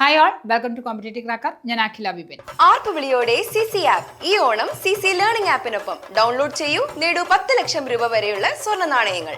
Hi all welcome to competitive cracker ഞാൻ അഖില വിപിൻ. ആർപ്പ് വിളിയോടെ സി സി ആപ്പ് ഈ ഓണം സി സി ലേണിംഗ് ആപ്പിനൊപ്പം ഡൗൺലോഡ് ചെയ്യൂ. നേടൂ പത്ത് ലക്ഷം രൂപ വരെയുള്ള സ്വർണ നാണയങ്ങൾ.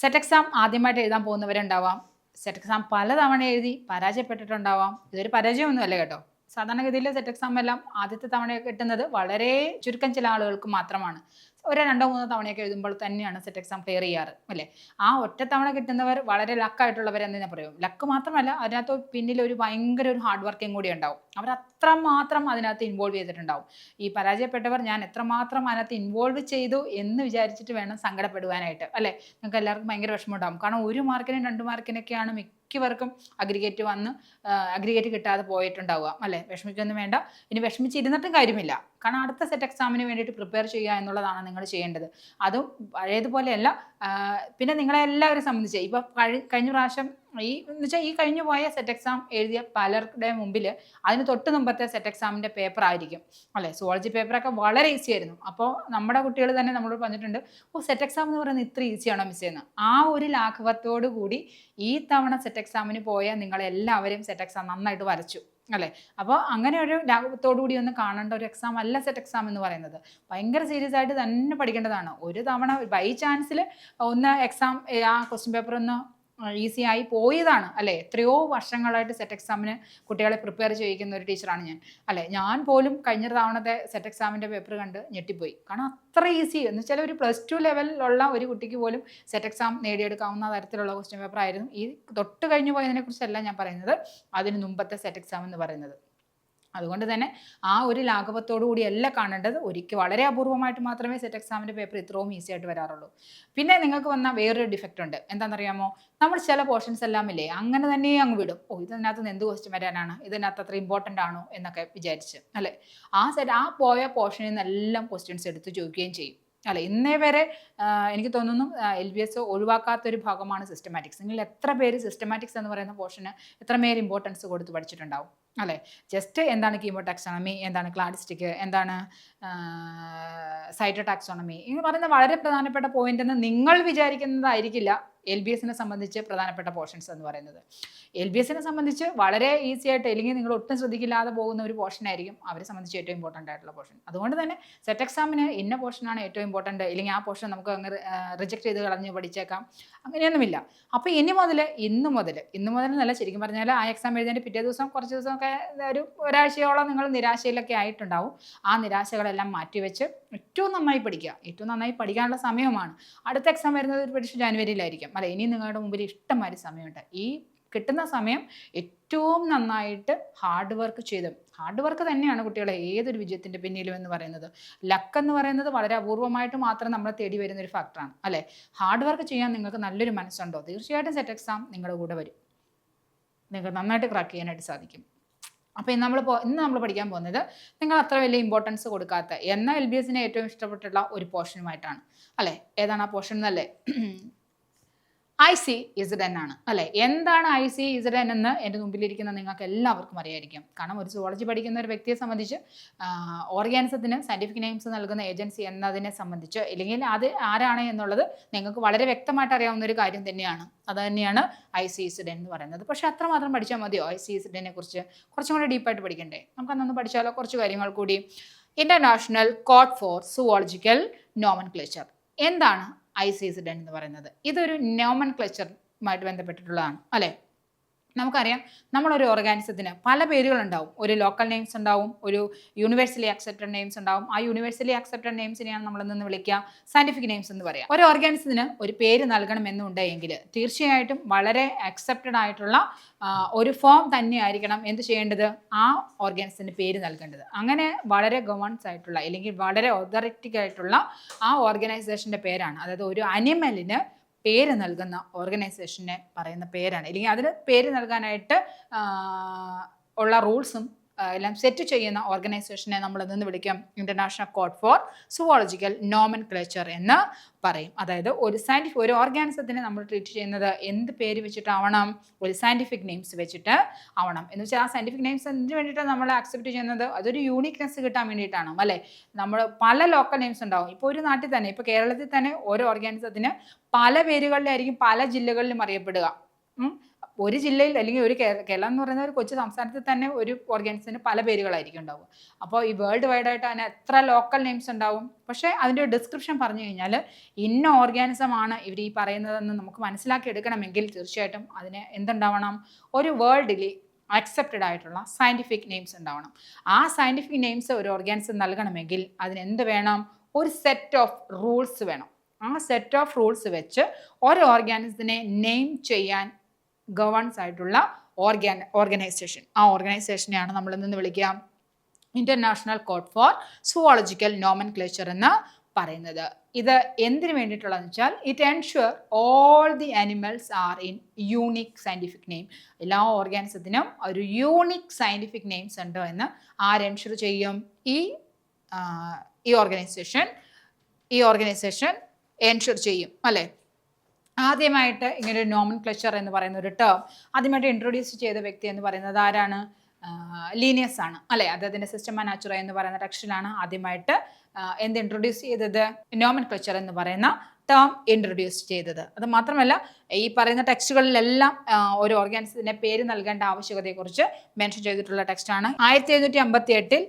സെറ്റ് എക്സാം ആദ്യമായിട്ട് എഴുതാൻ പോകുന്നവരുണ്ടാവാം. സെറ്റ് എക്സാം പലതവണ എഴുതി പരാജയപ്പെട്ടിട്ടുണ്ടാവാം. ഇതൊരു പരാജയമൊന്നുമല്ല കേട്ടോ. സാധാരണഗതിയിൽ സെറ്റ് എക്സാം എല്ലാം ആദ്യത്തെ തവണ കിട്ടുന്നത് വളരെ ചുരുക്കം ചില ആളുകൾക്ക് മാത്രമാണ്. ഒരു രണ്ടോ മൂന്നോ തവണയൊക്കെ എഴുതുമ്പോൾ തന്നെയാണ് സെറ്റ് എക്സാം ക്ലിയർ ചെയ്യാറ് അല്ലേ? ആ ഒറ്റ തവണ കിട്ടുന്നവർ വളരെ ലക്കായിട്ടുള്ളവരെന്ന് ഞാൻ പറയും. ലക്ക് മാത്രമല്ല അതിനകത്ത് പിന്നിൽ ഒരു ഭയങ്കര ഒരു ഹാർഡ് വർക്കിംഗ് കൂടി ഉണ്ടാവും. അവർ അത്രമാത്രം അതിനകത്ത് ഇൻവോൾവ് ചെയ്തിട്ടുണ്ടാവും. ഈ പരാജയപ്പെട്ടവർ ഞാൻ എത്രമാത്രം അതിനകത്ത് ഇൻവോൾവ് ചെയ്തു എന്ന് വിചാരിച്ചിട്ട് വേണം സങ്കടപ്പെടുവാനായിട്ട് അല്ലേ? നിങ്ങൾക്ക് എല്ലാവർക്കും ഭയങ്കര വിഷമം ഉണ്ടാവും കാരണം ഒരു മാർക്കിനും രണ്ട് മാർക്കിനൊക്കെയാണ് മിക്കവർക്കും അഗ്രിഗേറ്റ് വന്ന് അഗ്രിഗേറ്റ് കിട്ടാതെ പോയിട്ടുണ്ടാവുക. അല്ലേ? വിഷമിക്കൊന്നും വേണ്ട. ഇനി വിഷമിച്ചിരുന്നിട്ടും കാര്യമില്ല. കാരണം അടുത്ത സെറ്റ് എക്സാമിന് വേണ്ടിയിട്ട് പ്രിപ്പയർ ചെയ്യുക എന്നുള്ളതാണ് നിങ്ങൾ ചെയ്യേണ്ടത്. അതും പഴയതുപോലെയല്ല. പിന്നെ നിങ്ങളെ എല്ലാവരും സംബന്ധിച്ച് ഇപ്പോൾ കഴി കഴിഞ്ഞ പ്രാവശ്യം ഈ എന്ന് വെച്ചാൽ ഈ കഴിഞ്ഞു പോയ സെറ്റ് എക്സാം എഴുതിയ പലരുടെ മുമ്പിൽ അതിന് തൊട്ട് മുമ്പത്തെ സെറ്റ് എക്സാമിന്റെ പേപ്പർ ആയിരിക്കും. അല്ലേ? സുവോളജി പേപ്പറൊക്കെ വളരെ ഈസി ആയിരുന്നു. അപ്പോൾ നമ്മുടെ കുട്ടികൾ തന്നെ നമ്മളോട് പറഞ്ഞിട്ടുണ്ട് ഓ സെറ്റ് എക്സാം എന്ന് പറയുന്നത് ഇത്ര ഈസിയാണോ മിസ് ചെയ്യുന്നത്? ആ ഒരു ലാഘവത്തോടു കൂടി ഈ തവണ സെറ്റ് എക്സാമിന് പോയ നിങ്ങളെല്ലാവരും സെറ്റ് എക്സാം നന്നായിട്ട് വരച്ചു. അല്ലേ? അപ്പോൾ അങ്ങനെ ഒരു കൂടി ഒന്ന് കാണേണ്ട ഒരു എക്സാം അല്ല സെറ്റ് എക്സാം എന്ന് പറയുന്നത്. ഭയങ്കര സീരിയസ് ആയിട്ട് തന്നെ പഠിക്കേണ്ടതാണ്. ഒരു തവണ ബൈ ചാൻസിൽ ഒന്ന് എക്സാം ആ ക്വസ്റ്റ്യൻ പേപ്പർ ഒന്ന് ഈസി ആയി പോയതാണ് അല്ലേ? എത്രയോ വർഷങ്ങളായിട്ട് സെറ്റ് എക്സാമിന് കുട്ടികളെ പ്രിപ്പയർ ചെയ്യിക്കുന്ന ഒരു ടീച്ചറാണ് ഞാൻ. അല്ലേ? ഞാൻ പോലും കഴിഞ്ഞ തവണത്തെ സെറ്റ് എക്സാമിന്റെ പേപ്പർ കണ്ട് ഞെട്ടിപ്പോയി. കാരണം അത്ര ഈസി എന്ന് വെച്ചാൽ ഒരു പ്ലസ് ടു ലെവലിലുള്ള ഒരു കുട്ടിക്ക് പോലും സെറ്റ് എക്സാം നേടിയെടുക്കാവുന്ന തരത്തിലുള്ള ക്വസ്റ്റ്യൻ പേപ്പർ ആയിരുന്നു. ഈ തൊട്ട് കഴിഞ്ഞു പോയതിനെ കുറിച്ചല്ല ഞാൻ പറയുന്നത്. അതിന് മുമ്പത്തെ സെറ്റ് എക്സാം എന്ന് പറയുന്നത്. അതുകൊണ്ട് തന്നെ ആ ഒരു ലാഘവത്തോടു കൂടിയല്ല കാണേണ്ടത് ഒരിക്കൽ വളരെ അപൂർവമായിട്ട് മാത്രമേ സെറ്റ് എക്സാമിന്റെ പേപ്പർ ഇത്രയും ഈസി ആയിട്ട് വരാറുള്ളൂ. പിന്നെ നിങ്ങൾക്ക് വന്ന വേറൊരു ഡിഫക്റ്റ് ഉണ്ട്. എന്താണെന്നറിയാമോ? നമ്മൾ ചില പോർഷൻസ് എല്ലാം ഇല്ലേ അങ്ങനെ തന്നെ അങ്ങ് വിടും. ഓ ഇതിനകത്ത് നിന്ന് എന്ത് ക്വസ്റ്റ്യൻ വരാനാണ്? ഇതിനകത്ത് അത്ര ഇമ്പോർട്ടന്റ് ആണോ എന്നൊക്കെ വിചാരിച്ച് അല്ലേ? ആ സെറ്റ് ആ പോയ പോർഷനിൽ നിന്നെല്ലാം ക്വസ്റ്റ്യൻസ് എടുത്ത് ചോദിക്കുകയും ചെയ്യും അല്ല? ഇന്നേ വരെ എനിക്ക് തോന്നുന്നു എൽ ബി എസ് ഒഴിവാക്കാത്തൊരു ഭാഗമാണ് സിസ്റ്റമാറ്റിക്സ് നിങ്ങൾ എത്ര പേര് സിസ്റ്റമാറ്റിക്സ് എന്ന് പറയുന്ന പോർഷന് എത്ര ഇമ്പോർട്ടൻസ് കൊടുത്ത് പഠിച്ചിട്ടുണ്ടാവും? അല്ലേ? ജസ്റ്റ് എന്താണ് കീമോ ടാക്സോണമി എന്താണ് ക്ലാഡിസ്റ്റിക്? എന്താണ് സൈറ്റോ ടാക്സോണമി എന്ന് പറയുന്ന വളരെ പ്രധാനപ്പെട്ട പോയിന്റ് എന്ന് നിങ്ങൾ വിചാരിക്കുന്നതായിരിക്കില്ല. എൽ ബി എസിനെ സംബന്ധിച്ച് പ്രധാനപ്പെട്ട പോർഷൻസ് എന്ന് പറയുന്നത്. എൽ ബി എസിനെ സംബന്ധിച്ച് വളരെ ഈസി ആയിട്ട് അല്ലെങ്കിൽ നിങ്ങൾ ഒട്ടും ശ്രദ്ധിക്കില്ലാതെ പോകുന്ന ഒരു പോർഷൻ ആയിരിക്കും അവരെ സംബന്ധിച്ച് ഏറ്റവും ഇമ്പോർട്ടന്റ് ആയിട്ടുള്ള പോർഷൻ അതുകൊണ്ട് തന്നെ സെറ്റ് എക്സാമിന് ഇന്ന പോർഷനാണ് ഏറ്റവും ഇമ്പോർട്ടന്റ് അല്ലെങ്കിൽ ആ പോർഷൻ നമുക്ക് അങ്ങ് റിജക്ട് ചെയ്ത് കളഞ്ഞ് പഠിച്ചേക്കാം. അങ്ങനെയൊന്നുമില്ല. അപ്പോൾ ഇനി മുതൽ ഇന്ന് മുതൽ ഇന്ന് മുതൽ എന്നല്ല ശരിക്കും പറഞ്ഞാൽ ആ എക്സാം എഴുതിയതിന്റെ പിറ്റേ ദിവസം കുറച്ച് ദിവസമൊക്കെ ഒരു ഒരാഴ്ചയോളം നിങ്ങൾ നിരാശയിലൊക്കെ ആയിട്ടുണ്ടാവും. ആ നിരാശകളെല്ലാം മാറ്റിവെച്ച് ഏറ്റവും നന്നായി പഠിക്കുക. ഏറ്റവും നന്നായി പഠിക്കാനുള്ള സമയമാണ്. അടുത്ത എക്സാം വരുന്നത് ഒരു പക്ഷേ ജാനുവരിയിലായിരിക്കും. അല്ല ഇനി നിങ്ങളുടെ മുമ്പിൽ ഇഷ്ടംമാതിരി സമയമുണ്ട്. ഈ കിട്ടുന്ന സമയം ഏറ്റവും നന്നായിട്ട് ഹാർഡ് വർക്ക് ചെയ്ത് ഹാർഡ് വർക്ക് തന്നെയാണ് കുട്ടികളെ ഏതൊരു വിജയത്തിന്റെ പിന്നിലും എന്ന് പറയുന്നത്. ലക്ക് എന്ന് പറയുന്നത് വളരെ അപൂർവമായിട്ട് മാത്രം നമ്മളെ തേടി വരുന്ന ഒരു ഫാക്ടറാണ് അല്ലേ? ഹാർഡ് വർക്ക് ചെയ്യാൻ നിങ്ങൾക്ക് നല്ലൊരു മനസ്സുണ്ടോ? തീർച്ചയായിട്ടും സെറ്റ് എക്സാം നിങ്ങളുടെ കൂടെ വരും. നിങ്ങൾക്ക് നന്നായിട്ട് ക്രാക്ക് ചെയ്യാനായിട്ട് സാധിക്കും. അപ്പോൾ ഇന്ന് നമ്മൾ ഇന്ന് നമ്മൾ പഠിക്കാൻ പോകുന്നത് നിങ്ങൾ അത്ര വലിയ ഇമ്പോർട്ടൻസ് കൊടുക്കാത്ത എന്ന എൽ ബി എസിനെ ഏറ്റവും ഇഷ്ടപ്പെട്ടുള്ള ഒരു പോർഷനുമായിട്ടാണ് അല്ലേ? ഏതാണ് ആ പോർഷൻ എന്നല്ലേ? ഐ സി ഇസഡ് എൻ ആണ്. അല്ലെ? എന്താണ് ഐ സി ഇസഡ് എൻ എന്ന് എന്റെ മുമ്പിലിരിക്കുന്ന നിങ്ങൾക്ക് എല്ലാവർക്കും അറിയായിരിക്കും. കാരണം ഒരു സുവോളജി പഠിക്കുന്ന ഒരു വ്യക്തിയെ സംബന്ധിച്ച് ഓർഗാനിസത്തിന് സയന്റിഫിക് നെയിംസ് നൽകുന്ന ഏജൻസി എന്നതിനെ സംബന്ധിച്ച് അല്ലെങ്കിൽ അത് ആരാണ് എന്നുള്ളത് നിങ്ങൾക്ക് വളരെ വ്യക്തമായിട്ട് അറിയാവുന്ന ഒരു കാര്യം തന്നെയാണ്. അത് തന്നെയാണ് ഐ സി ഇസഡ് എന്ന് പറയുന്നത്. പക്ഷേ അത്രമാത്രം പഠിച്ചാൽ മതിയോ? ഐ സി ഇസഡിനെ കുറിച്ച് കുറച്ചും കൂടെ ഡീപ്പായിട്ട് പഠിക്കണ്ടേ? നമുക്ക് അന്നൊന്ന് പഠിച്ചാലോ? കുറച്ച് കാര്യങ്ങൾ കൂടി. International code for zoological nomenclature എന്താണ് ഐ സി എന്ന് പറയുന്നത്. ഇതൊരു നോമൻ ക്ലച്ചറുമായിട്ട് ബന്ധപ്പെട്ടിട്ടുള്ളതാണ് അല്ലേ? നമുക്കറിയാം നമ്മളൊരു ഓർഗാനിസത്തിന് പല പേരുകളുണ്ടാവും. ഒരു ലോക്കൽ നെയിംസ് ഉണ്ടാവും ഒരു യൂണിവേഴ്സലി അക്സെപ്റ്റഡ് നെയിംസ് ഉണ്ടാവും. ആ യൂണിവേഴ്സലി അക്സെപ്റ്റഡ് നെയിംസിനെയാണ് നമ്മൾ നിന്ന് വിളിക്കുക സയന്റിഫിക് നെയിംസ് എന്ന് പറയാം ഒരു ഓർഗാനിസത്തിന് ഒരു പേര് നൽകണമെന്നുണ്ടെങ്കിൽ തീർച്ചയായിട്ടും വളരെ അക്സെപ്റ്റഡ് ആയിട്ടുള്ള ഒരു ഫോം തന്നെ ആയിരിക്കണം എന്ത് ചെയ്യേണ്ടത്? ആ ഓർഗാനിസത്തിന് പേര് നൽകേണ്ടത്. അങ്ങനെ വളരെ ഗവൺസ് ആയിട്ടുള്ള അല്ലെങ്കിൽ വളരെ ഒതറിറ്റിക് ആയിട്ടുള്ള ആ ഓർഗനൈസേഷന്റെ പേരാണ്. അതായത് ഒരു അനിമലിന് പേര് നൽകുന്ന ഓർഗനൈസേഷനെ പറയുന്ന പേരാണ്. അല്ലെങ്കിൽ അതിന് പേര് നൽകാനായിട്ട് ഉള്ള റൂൾസും എല്ലാം സെറ്റ് ചെയ്യുന്ന ഓർഗനൈസേഷനെ നമ്മൾ നിന്ന് വിളിക്കാം. International code for zoological nomenclature എന്ന് പറയും. അതായത് ഒരു സയന്റിഫിക് ഒരു ഓർഗാനിസത്തിനെ നമ്മൾ ട്രീറ്റ് ചെയ്യുന്നത് എന്ത് പേര് വെച്ചിട്ടാവണം? ഒരു സയന്റിഫിക് നെയിംസ് വെച്ചിട്ട് ആവണം. എന്ന് വെച്ചാൽ ആ സയന്റിഫിക് നെയിംസ് എന്തിനു വേണ്ടിയിട്ടാണ് നമ്മൾ അക്സെപ്റ്റ് ചെയ്യുന്നത്? അതൊരു യൂണിക്നെസ് കിട്ടാൻ വേണ്ടിയിട്ടാണ് അല്ലേ? നമ്മൾ പല ലോക്കൽ നെയിംസ് ഉണ്ടാവും. ഇപ്പോൾ ഒരു നാട്ടിൽ തന്നെ ഇപ്പോൾ കേരളത്തിൽ തന്നെ ഓരോ ഓർഗാനിസത്തിന് പല പേരുകളിലായിരിക്കും പല ജില്ലകളിലും അറിയപ്പെടുക. ഒരു ജില്ലയിൽ അല്ലെങ്കിൽ ഒരു കേരളം എന്ന് പറയുന്ന ഒരു കൊച്ചു സംസ്ഥാനത്തിൽ തന്നെ ഒരു ഓർഗാനിസത്തിന് പല പേരുകളായിരിക്കും ഉണ്ടാവും അപ്പോൾ ഈ വേൾഡ് വൈഡ് ആയിട്ട് അതിന് എത്ര ലോക്കൽ നെയിംസ് ഉണ്ടാവും? പക്ഷേ അതിന്റെ ഡിസ്ക്രിപ്ഷൻ പറഞ്ഞു കഴിഞ്ഞാൽ ഇന്ന ഓർഗാനിസമാണ് ഇവർ ഈ പറയുന്നതെന്ന് നമുക്ക് മനസ്സിലാക്കി എടുക്കണമെങ്കിൽ തീർച്ചയായിട്ടും അതിന് എന്തുണ്ടാവണം? ഒരു വേൾഡിൽ അക്സെപ്റ്റഡ് ആയിട്ടുള്ള സയന്റിഫിക് നെയിംസ് ഉണ്ടാവണം. ആ സയന്റിഫിക് നെയിംസ് ഒരു ഓർഗാനിസം നൽകണമെങ്കിൽ അതിന് എന്ത് വേണം? ഒരു സെറ്റ് ഓഫ് റൂൾസ് വേണം. ആ സെറ്റ് ഓഫ് റൂൾസ് വെച്ച് ഒരു ഓർഗാനിസത്തിനെ നെയിം ചെയ്യാൻ ഗവേൺസ് ആയിട്ടുള്ള ഓർഗാൻ ഓർഗനൈസേഷൻ ആ ഓർഗനൈസേഷനെയാണ് നമ്മൾ ഇന്ന് വിളിക്കുക. International code for zoological nomenclature എന്ന് പറയുന്നത്. ഇത് എന്തിനു വേണ്ടിയിട്ടുള്ളതെന്ന് വെച്ചാൽ it ensure all the animals are in unique scientific name എല്ലാ ഓർഗാനിസത്തിനും ഒരു യൂണിക് സയന്റിഫിക് നെയിംസ് ഉണ്ടോ എന്ന് ആര് എൻഷുർ ചെയ്യും? ഈ ഈ ഓർഗനൈസേഷൻ ഈ ഓർഗനൈസേഷൻ എൻഷുർ ചെയ്യും അല്ലേ? ആദ്യമായിട്ട് ഇങ്ങനെ ഒരു നോമൻ ക്ലച്ചർ എന്ന് പറയുന്ന ഒരു ടേം ആദ്യമായിട്ട് ഇൻട്രൊഡ്യൂസ് ചെയ്ത വ്യക്തി എന്ന് പറയുന്നത് ആരാണ്? ലീനിയസ് ആണ്. അല്ലെ? അദ്ദേഹത്തിന്റെ സിസ്റ്റം നാച്ചുറ എന്ന് പറയുന്ന ടെക്സ്റ്റിലാണ് ആദ്യമായിട്ട് എന്ത് ഇൻട്രൊഡ്യൂസ് ചെയ്തത്? നോമൻ ക്ലച്ചർ എന്ന് പറയുന്ന ടേം ഇൻട്രൊഡ്യൂസ് ചെയ്തത്. അത് മാത്രമല്ല ഈ പറയുന്ന ടെക്സ്റ്റുകളിലെല്ലാം ഒരു ഓർഗാനിസത്തിന്റെ പേര് നൽകേണ്ട ആവശ്യകതയെക്കുറിച്ച് മെൻഷൻ ചെയ്തിട്ടുള്ള ടെക്സ്റ്റാണ് ആയിരത്തി എഴുന്നൂറ്റി അമ്പത്തി എട്ടിൽ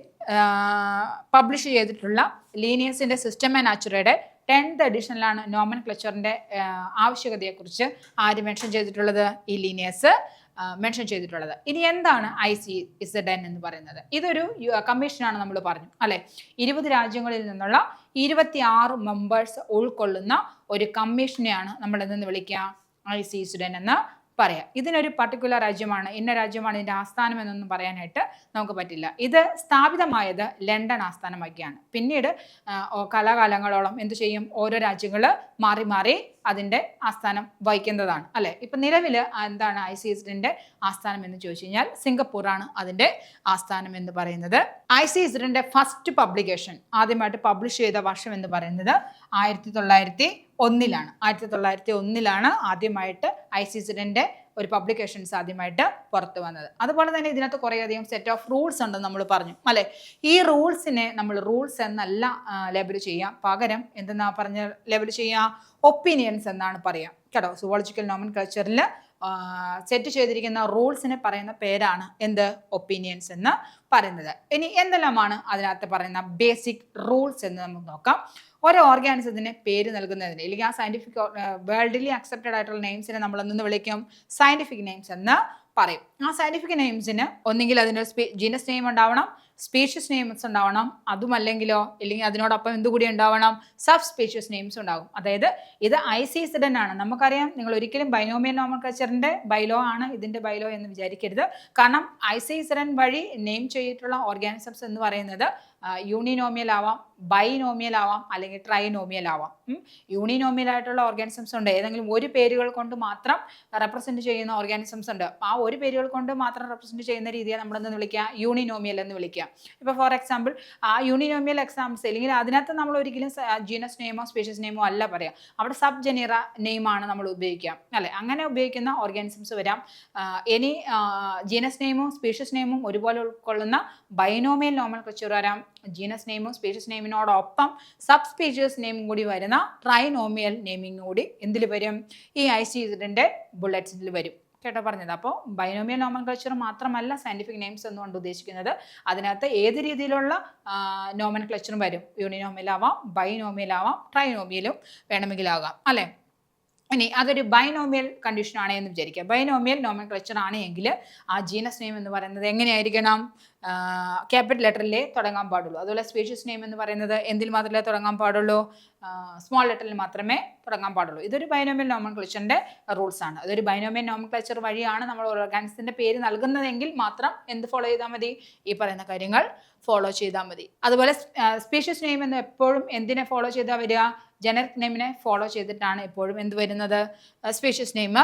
പബ്ലിഷ് ചെയ്തിട്ടുള്ള ലീനിയസിന്റെ സിസ്റ്റം നാച്ചുറയുടെ ടെൻത്ത് എഡിഷനിലാണ് നോമൻ ക്ലച്ചറിന്റെ ആവശ്യകതയെക്കുറിച്ച് ആര് മെൻഷൻ ചെയ്തിട്ടുള്ളത്? ഈ ലീനിയസ് മെൻഷൻ ചെയ്തിട്ടുള്ളത്. ഇനി എന്താണ് ഐ സി ഇസഡ് എൻ എന്ന് പറയുന്നത്? ഇതൊരു കമ്മീഷനാണ് നമ്മൾ പറഞ്ഞു അല്ലെ? ഇരുപത് രാജ്യങ്ങളിൽ നിന്നുള്ള ഇരുപത്തി ആറ് മെമ്പേഴ്സ് ഉൾക്കൊള്ളുന്ന ഒരു കമ്മീഷനെയാണ് നമ്മൾ എന്തെന്ന് വിളിക്കുക ഐ സി ഇസഡ് എൻ എന്ന്. പറയാം. ഇതിനൊരു പർട്ടിക്കുലർ രാജ്യമാണ്. ഇന്ന രാജ്യമാണ് ഇതിന്റെ ആസ്ഥാനം എന്നൊന്നും പറയാനായിട്ട് നമുക്ക് പറ്റില്ല. ഇത് സ്ഥാപിതമായത് ലണ്ടൻ ആസ്ഥാനമാക്കിയാണ്. പിന്നീട് കലാകാലങ്ങളോളം എന്തു ചെയ്യും? ഓരോ രാജ്യങ്ങൾ മാറി മാറി അതിന്റെ ആസ്ഥാനം വഹിക്കുന്നതാണ്. അല്ലെ? ഇപ്പം നിലവിൽ എന്താണ് ഐ സി എസിന്റെ ആസ്ഥാനം എന്ന് ചോദിച്ചു കഴിഞ്ഞാൽ സിംഗപ്പൂറാണ് അതിന്റെ ആസ്ഥാനം എന്ന് പറയുന്നത്. ഐ സി എസിന്റെ ഫസ്റ്റ് പബ്ലിക്കേഷൻ ആദ്യമായിട്ട് പബ്ലിഷ് ചെയ്ത വർഷം എന്ന് പറയുന്നത് ആയിരത്തി തൊള്ളായിരത്തി ഒന്നിലാണ്. ആയിരത്തി തൊള്ളായിരത്തി ഒന്നിലാണ് ആദ്യമായിട്ട് ഐ സി സിഡിന്റെ ഒരു പബ്ലിക്കേഷൻസ് ആദ്യമായിട്ട് പുറത്തു വന്നത്. അതുപോലെ തന്നെ ഇതിനകത്ത് കുറേയധികം സെറ്റ് ഓഫ് റൂൾസ് ഉണ്ടെന്ന് നമ്മൾ പറഞ്ഞു. അല്ലെ? ഈ റൂൾസിനെ നമ്മൾ റൂൾസ് എന്നല്ല ലേബൽ ചെയ്യാം. പകരം എന്തെന്നാ പറഞ്ഞ ലേബൽ ചെയ്യാം? ഒപ്പീനിയൻസ് എന്നാണ് പറയുക കേട്ടോ? സുവോളജിക്കൽ നോമൻ കൾച്ചറിൽ സെറ്റ് ചെയ്തിരിക്കുന്ന റൂൾസിനെ പറയുന്ന പേരാണ് എന്ത്? ഒപ്പീനിയൻസ് എന്ന് പറയുന്നത്. ഇനി എന്തെല്ലാമാണ് അതിനകത്ത് പറയുന്ന ബേസിക് റൂൾസ് എന്ന് നമുക്ക് നോക്കാം. ഓരോ ഓർഗാനിസത്തിന് പേര് നൽകുന്നതിന് അല്ലെങ്കിൽ ആ സയന്റിഫിക് വേൾഡിലി അക്സെപ്റ്റഡ് ആയിട്ടുള്ള നെയിംസിനെ നമ്മൾ എന്തെന്ന് വിളിക്കും? സയന്റിഫിക് നെയിംസ് എന്ന് പറയും. ആ സയന്റിഫിക് നെയിംസിന് ഒന്നെങ്കിൽ അതിന്റെ ജീനസ് നെയിം ഉണ്ടാവണം സ്പീഷ്യസ് നെയിംസ് ഉണ്ടാവണം അതുമല്ലെങ്കിലോ ഇല്ലെങ്കിൽ അതിനോടൊപ്പം എന്തുകൂടി ഉണ്ടാവണം? സബ് സ്പീഷ്യസ് നെയിംസ് ഉണ്ടാകും അതായത് ഇത് ഐ സി സിഡൻ ആണ്. നമുക്കറിയാം നിങ്ങൾ ഒരിക്കലും ബൈനോമിയൽ നോമൻകൾച്ചറിന്റെ ബൈലോ ആണ് ഇതിന്റെ ബൈലോ എന്ന് വിചാരിക്കരുത്. കാരണം ഐ സി സിഡൻ വഴി നെയിം ചെയ്തിട്ടുള്ള ഓർഗാനിസംസ് എന്ന് പറയുന്നത് യൂണിനോമിയൽ ആവാം ബൈനോമിയൽ ആവാം അല്ലെങ്കിൽ ട്രൈനോമിയൽ ആവാം. യൂണിനോമിയൽ ആയിട്ടുള്ള ഓർഗാനിസംസ് ഉണ്ട്. ഏതെങ്കിലും ഒരു പേരുകൾ കൊണ്ട് മാത്രം റെപ്രസെന്റ് ചെയ്യുന്ന ഓർഗാനിസംസ് ഉണ്ട്. ആ ഒരു പേരുകൾ കൊണ്ട് മാത്രം റെപ്രസെന്റ് ചെയ്യുന്ന രീതിയെ നമ്മൾ എന്ന് വിളിക്കുക? യൂണിനോമിയൽ എന്ന് വിളിക്കുക. ഇപ്പോൾ ഫോർ എക്സാമ്പിൾ ആ യൂണിനോമിയൽ എക്സാംസ് അല്ലെങ്കിൽ അതിനകത്ത് നമ്മൾ ഒരിക്കലും ജീനസ് നെയിമോ സ്പീഷ്യസ് നെയിമോ അല്ല പറയാം. അവിടെ സബ് ജനീറ നെയിമാണ് നമ്മൾ ഉപയോഗിക്കുക. അല്ലെ? അങ്ങനെ ഉപയോഗിക്കുന്ന ഓർഗാനിസംസ് വരാം. ഇനി ജീനസ് നെയിമോ സ്പീഷ്യസ് നെയിമും ഒരുപോലെ ഉൾക്കൊള്ളുന്ന ബൈനോമിയൽ നോമൽ കച്ചൂർ വരാം ജീനസ് നെയിമോ സ്പീഷ്യസ് നെയിമിനോടൊപ്പം സബ് സ്പീഷ്യസ് നെയിമും കൂടി വരുന്ന ട്രൈനോമിയൽ നെയിമിങ് കൂടി എന്തിൽ വരും? ഈ ഐ സി ബുള്ളറ്റ്സിൽ വരും. കേട്ടോ പറഞ്ഞത്. അപ്പോൾ binomial nomenclature scientific names എന്നുകൊണ്ട് ഉദ്ദേശിക്കുന്നത്. അതിനകത്ത് ഏത് രീതിയിലുള്ള നോമൻ ക്ലച്ചറും വരും? യൂണിനോമിയലാവാം ബൈനോമിയലാവാം ട്രൈനോമിയലും വേണമെങ്കിലാകാം. അല്ലേ? ഇനി അതൊരു ബൈനോമിയൽ കണ്ടീഷൻ ആണ് എന്ന് വിചാരിക്കുക. ബൈനോമിയൽ നോമൻ ക്ലച്ചർ ആണ് എങ്കിൽ ആ ജീനസ് നെയിം എന്ന് പറയുന്നത് എങ്ങനെയായിരിക്കണം? ക്യാപിറ്റൽ ലെറ്ററിലേ തുടങ്ങാൻ പാടുള്ളൂ. അതുപോലെ സ്പീഷ്യസ് നെയിം എന്ന് പറയുന്നത് എന്തിൽ മാത്രമേ തുടങ്ങാൻ പാടുള്ളൂ? സ്മോൾ ലെറ്ററിൽ മാത്രമേ തുടങ്ങാൻ പാടുള്ളൂ. ഇതൊരു ബൈനോമിയൽ നോമൻ ക്ലച്ചറിന്റെ റൂൾസ് ആണ്. അതൊരു ബൈനോമിയൽ നോമൻ ക്ലച്ചർ വഴിയാണ് നമ്മൾ ഓർഗാനിസത്തിന്റെ പേര് നൽകുന്നതെങ്കിൽ മാത്രം എന്ത് ഫോളോ ചെയ്താൽ മതി? ഈ പറയുന്ന കാര്യങ്ങൾ ഫോളോ ചെയ്താൽ മതി. അതുപോലെ സ്പീഷ്യസ് നെയിം എന്ന് എപ്പോഴും എന്തിനെ ഫോളോ ചെയ്താൽ വരിക? ജനറിക് നെയിമിനെ ഫോളോ ചെയ്തിട്ടാണ് എപ്പോഴും എന്ത് വരുന്നത്? സ്പീഷ്യസ് നെയിം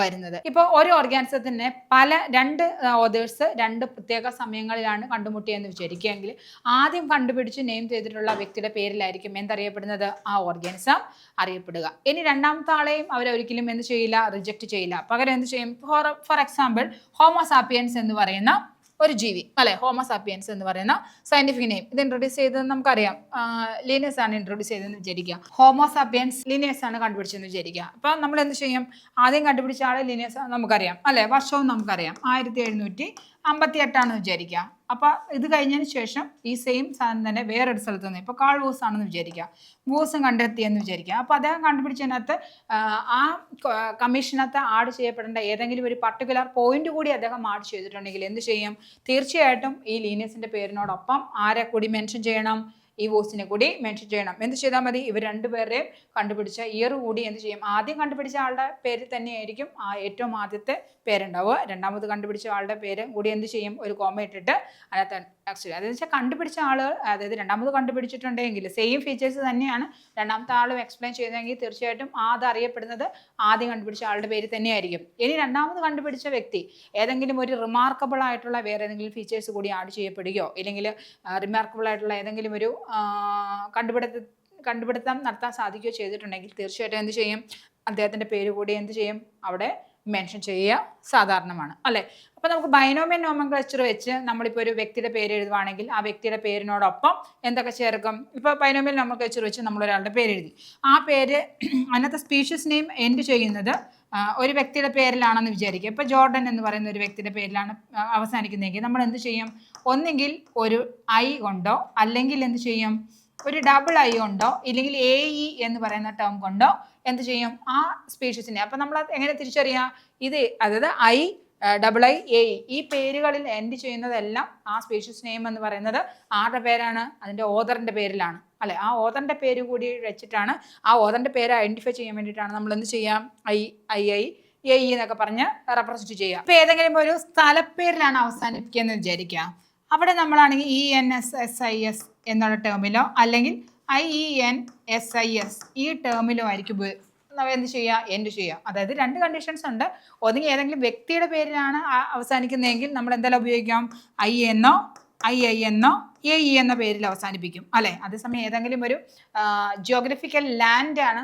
വരുന്നത്. ഇപ്പോൾ ഒരു ഓർഗാനിസത്തിന് പല രണ്ട് ഓതേഴ്സ് രണ്ട് പ്രത്യേക സമയങ്ങളിലാണ് കണ്ടുമുട്ടിയെന്ന് വിചാരിക്കുകയെങ്കിൽ ആദ്യം കണ്ടുപിടിച്ച് നെയിം ചെയ്തിട്ടുള്ള വ്യക്തിയുടെ പേരിലായിരിക്കും എന്തറിയപ്പെടുന്നത്? ആ ഓർഗാനിസം അറിയപ്പെടുക. ഇനി രണ്ടാമത്തെ ആളെയും അവരൊരിക്കലും എന്ത് ചെയ്യില്ല? റിജക്റ്റ് ചെയ്യില്ല. പകരം എന്ത് ചെയ്യും? ഫോർ ഫോർ എക്സാമ്പിൾ ഹോമോസാപ്പിയൻസ് എന്ന് പറയുന്ന ഒരു ജീവി അല്ലെ? ഹോമോസാപ്പിയൻസ് എന്ന് പറയുന്ന സയന്റിഫിക് നെയിം ഇത് ഇൻട്രൊഡ്യൂസ് ചെയ്തത് നമുക്കറിയാം. ലീനിയസ് ആണ് ഇൻട്രൊഡ്യൂസ് ചെയ്തതെന്ന് വിചാരിക്കുക. ഹോമോസാപ്പിയൻസ് ലീനിയസ് ആണ് കണ്ടുപിടിച്ചതെന്ന് വിചാരിക്കുക. അപ്പൊ നമ്മൾ എന്ത് ചെയ്യും? ആദ്യം കണ്ടുപിടിച്ച ആളെ ലീനിയസ് നമുക്കറിയാം അല്ലെ? വർഷവും നമുക്കറിയാം. ആയിരത്തി എഴുന്നൂറ്റി അമ്പത്തി എട്ടാണെന്ന് വിചാരിക്കുക. അപ്പൊ ഇത് കഴിഞ്ഞതിന് ശേഷം ഈ സെയിം സാധനം തന്നെ വേറൊരു സ്ഥലത്ത് നിന്ന് ഇപ്പൊ കാൾ വൂസ് ആണെന്ന് വിചാരിക്കുക. വൂസും കണ്ടെത്തിയെന്ന് വിചാരിക്കുക. അപ്പൊ അദ്ദേഹം കണ്ടുപിടിച്ചതിനകത്ത് ആ കമ്മീഷനകത്ത് ആഡ് ചെയ്യപ്പെടേണ്ട ഏതെങ്കിലും ഒരു പർട്ടിക്കുലർ പോയിന്റ് കൂടി അദ്ദേഹം ആഡ് ചെയ്തിട്ടുണ്ടെങ്കിൽ എന്ത് ചെയ്യും? തീർച്ചയായിട്ടും ഈ ലീനിയസിന്റെ പേരിനോടൊപ്പം ആരെ കൂടി മെൻഷൻ ചെയ്യണം? ഈ വോസിനെ കൂടി മെൻഷൻ ചെയ്യണം. എന്ത് ചെയ്താൽ മതി? ഇവർ രണ്ടുപേരുടെയും കണ്ടുപിടിച്ച ഇയർ കൂടി എന്ത് ചെയ്യും? ആദ്യം കണ്ടുപിടിച്ച ആളുടെ പേര് തന്നെയായിരിക്കും ആ ഏറ്റവും ആദ്യത്തെ പേരുണ്ടാവുക. രണ്ടാമത് കണ്ടുപിടിച്ച ആളുടെ പേര് കൂടി എന്ത് ചെയ്യും? ഒരു കോമ ഇട്ടിട്ട് അതിനകത്ത് ആക്ച്വലി അതെന്ന് വെച്ചാൽ കണ്ടുപിടിച്ച ആൾ അതായത് രണ്ടാമത് കണ്ടുപിടിച്ചിട്ടുണ്ടെങ്കിൽ സെയിം ഫീച്ചേഴ്സ് തന്നെയാണ്. രണ്ടാമത്തെ ആളും എക്സ്പ്ലെയിൻ ചെയ്തതെങ്കിൽ തീർച്ചയായിട്ടും അത് അറിയപ്പെടുന്നത് ആദ്യം കണ്ടുപിടിച്ച ആളുടെ പേര് തന്നെയായിരിക്കും. ഇനി രണ്ടാമത് കണ്ടുപിടിച്ച വ്യക്തി ഏതെങ്കിലും ഒരു റിമാർക്കബിൾ ആയിട്ടുള്ള വേറെ ഏതെങ്കിലും ഫീച്ചേഴ്സ് കൂടി ആഡ് ചെയ്യപ്പെടുകയോ ഇല്ലെങ്കിൽ റിമാർക്കബിൾ ആയിട്ടുള്ള ഏതെങ്കിലും ഒരു കണ്ടുപിടുത്ത കണ്ടുപിടുത്തം നടത്താൻ സാധിക്കുകയോ ചെയ്തിട്ടുണ്ടെങ്കിൽ തീർച്ചയായിട്ടും എന്ത് ചെയ്യും? അദ്ദേഹത്തിന്റെ പേര് കൂടി എന്ത് ചെയ്യും? അവിടെ മെൻഷൻ ചെയ്യുക സാധാരണമാണ് അല്ലേ? അപ്പോൾ നമുക്ക് ബൈനോമിയൻ നോമൻക്ലച്ചർ വെച്ച് നമ്മളിപ്പോൾ ഒരു വ്യക്തിയുടെ പേര് എഴുതുവാണെങ്കിൽ ആ വ്യക്തിയുടെ പേരിനോടൊപ്പം എന്തൊക്കെ ചേർക്കും? ഇപ്പോൾ ബൈനോമിയൻ നോമൻക്ലച്ചർ വെച്ച് നമ്മൾ ഒരാളുടെ പേര് എഴുതി. ആ പേര് അതിനകത്ത് സ്പീഷ്യസ് നെയിം എൻഡ് ചെയ്യുന്നത് ഒരു വ്യക്തിയുടെ പേരിലാണെന്ന് വിചാരിക്കുക. ഇപ്പോൾ ജോർഡൻ എന്ന് പറയുന്ന ഒരു വ്യക്തിയുടെ പേരിലാണ് അവസാനിക്കുന്നതെങ്കിൽ നമ്മൾ എന്ത് ചെയ്യും? ഒന്നെങ്കിൽ ഒരു ഐ കൊണ്ടോ അല്ലെങ്കിൽ എന്ത് ചെയ്യും? ഒരു ഡബിൾ ഐ കൊണ്ടോ ഇല്ലെങ്കിൽ എ ഇ എന്ന് പറയുന്ന ടേം കൊണ്ടോ എന്ത് ചെയ്യും? ആ സ്പീഷീസിനെ അപ്പം നമ്മൾ എങ്ങനെ തിരിച്ചറിയാം? ഇത് അതായത് ഐ ഡബിൾ ഐ എ ഈ പേരുകളിൽ എൻഡ് ചെയ്യുന്നതെല്ലാം ആ സ്പീഷീസ് നെയിം എന്ന് പറയുന്നത് ആരുടെ പേരാണ്? അതിന്റെ ഓദറിന്റെ പേരിലാണ്. അല്ലെ? ആ ഓദറിന്റെ പേര് കൂടി വെച്ചിട്ടാണ് ആ ഓദറിന്റെ പേര് ഐഡന്റിഫൈ ചെയ്യാൻ വേണ്ടിയിട്ടാണ് നമ്മൾ എന്ത് ചെയ്യാം? I I I A E എന്നൊക്കെ പറഞ്ഞ് റെപ്രസെന്റ് ചെയ്യുക ഇപ്പോൾ ഏതെങ്കിലും ഒരു സ്ഥലപ്പേരിലാണ് അവസാനിപ്പിക്കുന്നത് വിചാരിക്കുക. അവിടെ നമ്മളാണെങ്കിൽ E N S S I S എന്നുള്ള ടേമിലോ അല്ലെങ്കിൽ I E N S I S ഈ ടേമിലും ആയിരിക്കും നമ്മൾ എന്ത് ചെയ്യുക? എൻഡ് ചെയ്യുക. അതായത് രണ്ട് കണ്ടീഷൻസ് ഉണ്ട്. ഒന്നുകിൽ ഏതെങ്കിലും വ്യക്തിയുടെ പേരിലാണ് അവസാനിക്കുന്നതെങ്കിൽ നമ്മൾ എന്തെല്ലാം ഉപയോഗിക്കാം? ഐ എന്നോ ഐ ഐ എന്നോ എ ഇ എന്ന പേരിൽ അവസാനിപ്പിക്കും. അല്ലേ? അതേസമയം ഏതെങ്കിലും ഒരു ജിയോഗ്രഫിക്കൽ ലാൻഡാണ്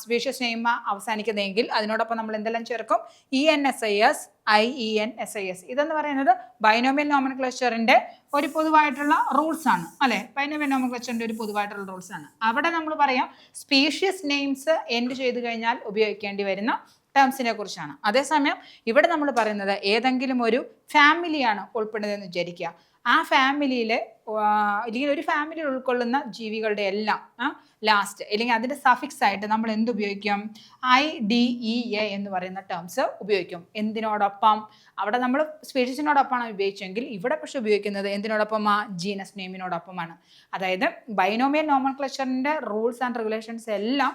സ്പീഷ്യസ് നെയിമ അവസാനിക്കുന്നതെങ്കിൽ അതിനോടൊപ്പം നമ്മൾ എന്തെല്ലാം ചേർക്കും? E N S I S I E N S I S ഇതെന്ന് പറയുന്നത് ബൈനോമിയൽ നോമൻ ക്ലസ്റ്ററിന്റെ ഒരു പൊതുവായിട്ടുള്ള റൂൾസ് ആണ് അല്ലേ? ബൈനോമിയൽ നോമൻ ക്ലസ്റ്ററിന്റെ ഒരു പൊതുവായിട്ടുള്ള റൂൾസ് ആണ്. അവിടെ നമ്മൾ പറയാം സ്പീഷ്യസ് നെയിംസ് എൻഡ് ചെയ്തു കഴിഞ്ഞാൽ ഉപയോഗിക്കേണ്ടി വരുന്ന ടേംസിനെ കുറിച്ചാണ്. അതേസമയം ഇവിടെ നമ്മൾ പറയുന്നത് ഏതെങ്കിലും ഒരു ഫാമിലിയാണ് ഉൾപ്പെടുന്നതെന്ന് വിചാരിക്കുക. ആ ഫാമിലിയിലെ അല്ലെങ്കിൽ ഒരു ഫാമിലി ഉൾക്കൊള്ളുന്ന ജീവികളുടെ എല്ലാം ലാസ്റ്റ് അല്ലെങ്കിൽ അതിന്റെ സഫിക്സ് ആയിട്ട് നമ്മൾ എന്ത് ഉപയോഗിക്കും? ഐ ഡി ഇ എ എന്ന് പറയുന്ന ടേംസ് ഉപയോഗിക്കും. എന്തിനോടൊപ്പം? അവിടെ നമ്മൾ സ്പീഷ്യസിനോടൊപ്പമാണ് ഉപയോഗിച്ചെങ്കിൽ ഇവിടെ പക്ഷെ ഉപയോഗിക്കുന്നത് എന്തിനോടൊപ്പം ആ ജീനസ് നെയിമിനോടൊപ്പമാണ് അതായത് ബൈനോമിയൽ നോമൻ ക്ലച്ചറിന്റെ റൂൾസ് ആൻഡ് റെഗുലേഷൻസ് എല്ലാം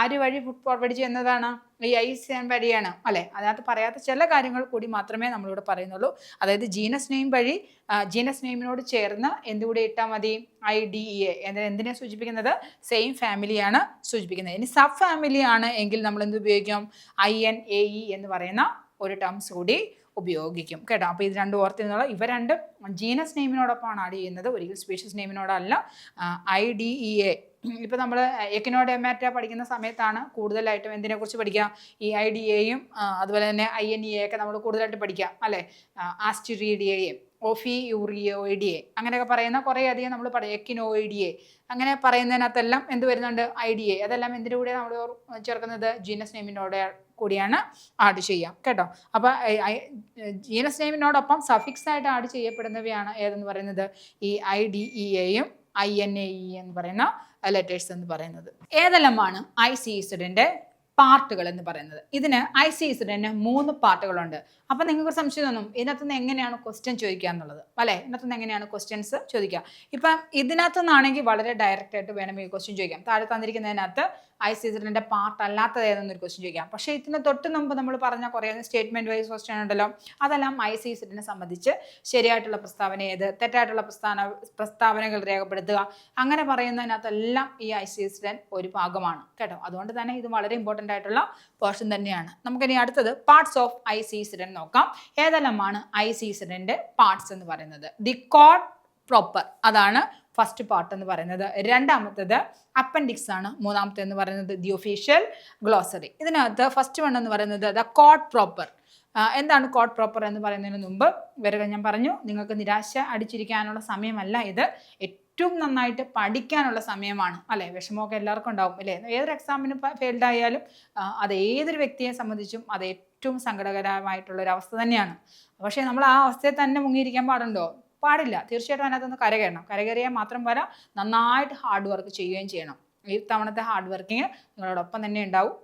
ആര് വഴി ഫുഡ് ഫോർവേഡ് ചെയ്യുന്നതാണ്? ഈ ഐ സി എൻ വഴിയാണ് അല്ലെ? അതിനകത്ത് പറയാത്ത ചില കാര്യങ്ങൾ കൂടി മാത്രമേ നമ്മളിവിടെ പറയുന്നുള്ളൂ. അതായത് ജീനസ് നെയിം വഴി ജീനസ് നെയിമിനോട് ചേർന്ന് എന്തുകൂടി ഇട്ടാൽ മതി? ഐ ഡി ഇ എന്തിനെ സൂചിപ്പിക്കുന്നത്? സെയിം ഫാമിലിയാണ് സൂചിപ്പിക്കുന്നത്. ഇനി സബ് ഫാമിലിയാണ് എങ്കിൽ നമ്മൾ എന്ത് ഉപയോഗിക്കും? ഐ എൻ എ ഇ എന്ന് പറയുന്ന ഒരു ടേംസ് കൂടി ഉപയോഗിക്കും. കേട്ടോ? അപ്പോൾ ഇത് രണ്ടും ഓർത്തിരുന്നുള്ള ഇവ രണ്ടും ജീനസ് നെയിമിനോടൊപ്പമാണ് ആഡ് ചെയ്യുന്നത്. ഒരിക്കലും സ്പീഷ്യസ് നെയിമിനോടല്ല. ഐ ഡി ഇ എ ഇപ്പോൾ നമ്മൾ എക്കനോഡ് എമാറ്റ പഠിക്കുന്ന സമയത്താണ് കൂടുതലായിട്ടും എന്തിനെക്കുറിച്ച് പഠിക്കുക? ഈ ഐ ഡി എയും അതുപോലെ തന്നെ ഐ എൻ ഇ ഒക്കെ നമ്മൾ കൂടുതലായിട്ട് പഠിക്കാം അല്ലേ? ആസ്റ്റിറീഡിയയും ഓഫി യൂറിയോയിഡിയെ അങ്ങനെയൊക്കെ പറയുന്ന കുറേ അധികം നമ്മൾ പറയും എക്കിനോയിഡിയെ. അങ്ങനെ പറയുന്നതിനകത്തെല്ലാം എന്ത് വരുന്നുണ്ട്? I D A. അതെല്ലാം എന്തിന്റെ കൂടെ നമ്മൾ ചേർക്കുന്നത്? ജീനസ് നെയിമിനോട് കൂടിയാണ് ആഡ് ചെയ്യാം കേട്ടോ? അപ്പോൾ ജീനസ് നെയിമിനോടൊപ്പം സഫിക്സ് ആയിട്ട് ആഡ് ചെയ്യപ്പെടുന്നവയാണ് ഏതെന്ന് പറയുന്നത്? ഈ ഐ ഡി ഇ എയും ഐ എൻ എ ഇ എന്ന് പറയുന്ന ലെറ്റേഴ്സ് എന്ന് പറയുന്നത്. ഏതെല്ലാമാണ് ഐ സി ഇസഡിന്റെ പാർട്ടുകൾ എന്ന് പറയുന്നത്? ഇതിന് ഐ സി ഇസഡിന് മൂന്ന് പാർട്ടുകളുണ്ട് അപ്പം നിങ്ങൾക്ക് സംശയം തോന്നും ഇതിനകത്ത് നിന്ന് എങ്ങനെയാണ് ക്വസ്റ്റ്യൻ ചോദിക്കുക എന്നുള്ളത്? അല്ലേ? ഇതിനകത്ത് നിന്ന് എങ്ങനെയാണ് ക്വസ്റ്റ്യൻസ് ചോദിക്കുക? ഇപ്പം ഇതിനകത്ത് നിന്നാണെങ്കിൽ വളരെ ഡയറക്റ്റ് ആയിട്ട് വേണമെങ്കിൽ ക്വസ്റ്റ്യൻ ചോദിക്കാം താഴെ തന്നിരിക്കുന്നതിനകത്ത് ഐ സി ഇസഡിന്റെ പാർട്ട് അല്ലാത്തത് ഏതെന്നൊരു ക്വസ്റ്റ്യൻ ചോദിക്കാം. പക്ഷേ ഇതിന് തൊട്ട് മുമ്പ് നമ്മൾ പറഞ്ഞ കുറേ സ്റ്റേറ്റ്മെന്റ് വൈസ് ക്വസ്റ്റ്യൻ ഉണ്ടല്ലോ. അതെല്ലാം ഐ സി സിഡിനെ സംബന്ധിച്ച് ശരിയായിട്ടുള്ള പ്രസ്താവന ഏത്? തെറ്റായിട്ടുള്ള പ്രസ്താവന പ്രസ്താവനകൾ രേഖപ്പെടുത്തുക. അങ്ങനെ പറയുന്നതിനകത്തെല്ലാം ഈ ഐ സി സിഡൻ ഒരു ഭാഗമാണ്. കേട്ടോ? അതുകൊണ്ട് തന്നെ ഇത് വളരെ ഇമ്പോർട്ടന്റ് ആയിട്ടുള്ള പോർഷൻ തന്നെയാണ്. നമുക്കിനി അടുത്തത് parts of I C Z N നോക്കാം. ഏതെല്ലാമാണ് ഐ സി സിഡന്റെ പാർട്സ് എന്ന് പറയുന്നത്? ദി കോഡ് പ്രോപ്പർ അതാണ് ഫസ്റ്റ് പാർട്ട് എന്ന് പറയുന്നത്. രണ്ടാമത്തേത് അപ്പൻഡിക്സ് ആണ്. മൂന്നാമത്തെ എന്ന് പറയുന്നത് ദി ഒഫീഷ്യൽ ഗ്ലോസറി ഇതിനകത്ത് ഫസ്റ്റ് വൺ എന്ന് പറയുന്നത് ദ കോഡ് പ്രോപ്പർ എന്താണ് കോഡ് പ്രോപ്പർ എന്ന് പറയുന്നതിന് മുമ്പ്? വരെ ഞാൻ പറഞ്ഞു നിങ്ങൾക്ക് നിരാശ അടിച്ചിരിക്കാനുള്ള സമയമല്ല ഇത്. ഏറ്റവും നന്നായിട്ട് പഠിക്കാനുള്ള സമയമാണ്. അല്ലേ? വിഷമമൊക്കെ എല്ലാവർക്കും ഉണ്ടാവും അല്ലേ? ഏതൊരു എക്സാമിന് ഫെയിൽഡ് ആയാലും അത് ഏതൊരു വ്യക്തിയെ സംബന്ധിച്ചും അത് ഏറ്റവും സങ്കടകരമായിട്ടുള്ള ഒരു അവസ്ഥ തന്നെയാണ്. പക്ഷേ നമ്മൾ ആ അവസ്ഥയെ തന്നെ മുങ്ങിയിരിക്കാൻ പാടുണ്ടോ? പാടില്ല. തീർച്ചയായിട്ടും അതിനകത്തൊന്ന് കരകയറണം. കരകയറിയാൽ മാത്രം വരാം നന്നായിട്ട് ഹാർഡ് വർക്ക് ചെയ്യുകയും ചെയ്യണം. ഈ തവണത്തെ ഹാർഡ് വർക്കിങ് നിങ്ങളോടൊപ്പം തന്നെ ഉണ്ടാവും